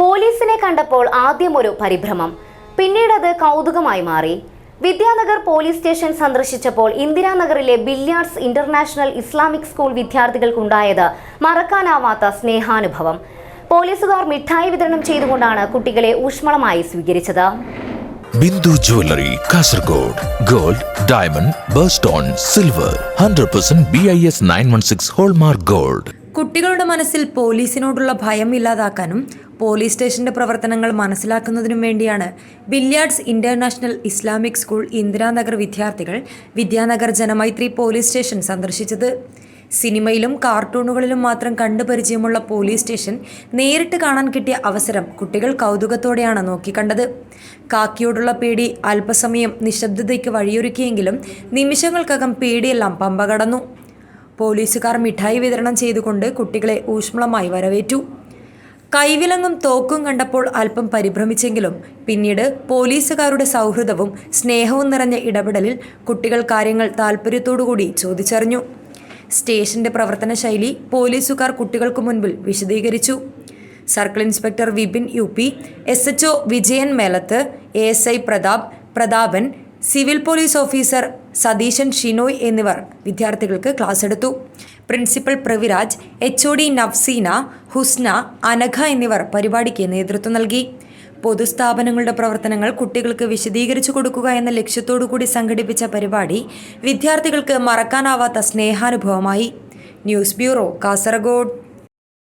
പോലീസിനെ കണ്ടപ്പോൾ ആദ്യം ഒരു പരിഭ്രമം. പിന്നീട് അത് കൗതുകമായി മാറി. വിദ്യാനഗർ പോലീസ് സ്റ്റേഷൻ സന്ദർശിച്ചപ്പോൾ ഇന്ദിരാനഗറിലെ ബില്യാർഡ്സ് ഇന്റർനാഷണൽ ഇസ്ലാമിക് സ്കൂൾ വിദ്യാർത്ഥികൾക്കുണ്ടായത് മറക്കാനാവാത്ത സ്നേഹാനുഭവം. പോലീസുകാർ മിഠായി വിതരണം ചെയ്തുകൊണ്ടാണ് കുട്ടികളെ ഊഷ്മളമായി സ്വീകരിച്ചത്. Bindu jewellery Kasaragod gold diamond birthstone silver hundred percent B I S nine one six hallmark gold. കുട്ടികളുടെ മനസ്സിൽ പോലീസിനോടുള്ള ഭയം ഇല്ലാതാക്കാനും പോലീസ് സ്റ്റേഷന്റെ പ്രവർത്തനങ്ങൾ മനസ്സിലാക്കുന്നതിനും വേണ്ടിയാണ് billiards international Islamic school Indiranagar വിദ്യാർത്ഥികൾ വിദ്യാനഗർ ജനമൈത്രി പോലീസ് സ്റ്റേഷൻ സന്ദർശിച്ചത്. സിനിമയിലും കാർട്ടൂണുകളിലും മാത്രം കണ്ടു പരിചയമുള്ള പോലീസ് സ്റ്റേഷൻ നേരിട്ട് കാണാൻ കിട്ടിയ അവസരം കുട്ടികൾ കൗതുകത്തോടെയാണ് നോക്കിക്കണ്ടത്. കാക്കിയോടുള്ള പേടി അല്പസമയം നിശബ്ദതയ്ക്ക് വഴിയൊരുക്കിയെങ്കിലും നിമിഷങ്ങൾക്കകം പേടിയെല്ലാം പമ്പ കടന്നു. പോലീസുകാർ മിഠായി വിതരണം ചെയ്തുകൊണ്ട് കുട്ടികളെ ഊഷ്മളമായി വരവേറ്റു. കൈവിലങ്ങും തോക്കും കണ്ടപ്പോൾ അല്പം പരിഭ്രമിച്ചെങ്കിലും പിന്നീട് പോലീസുകാരുടെ സൗഹൃദവും സ്നേഹവും നിറഞ്ഞ ഇടപെടലിൽ കുട്ടികൾ കാര്യങ്ങൾ താല്പര്യത്തോടുകൂടി ചോദിച്ചറിഞ്ഞു. സ്റ്റേഷന്റെ പ്രവർത്തന ശൈലി പോലീസുകാർ കുട്ടികൾക്ക് മുൻപിൽ വിശദീകരിച്ചു. Circle inspector Vipin U P S H Vijayan Melath A S I Pratap Prathapan civil police officer Satheesan Shinoy എന്നിവർ വിദ്യാർത്ഥികൾക്ക് ക്ലാസ് എടുത്തു. Principal Praviraj H O D Nafseena Husna Anagha എന്നിവർ പരിപാടിക്ക് നേതൃത്വം നൽകി. പൊതുസ്ഥാപനങ്ങളുടെ പ്രവർത്തനങ്ങൾ കുട്ടികൾക്ക് വിശദീകരിച്ചു കൊടുക്കുക എന്ന ലക്ഷ്യത്തോടു കൂടി സംഘടിപ്പിച്ച പരിപാടി വിദ്യാർത്ഥികൾക്ക് മറക്കാനാവാത്ത സ്നേഹാനുഭവമായി. News bureau Kasaragod.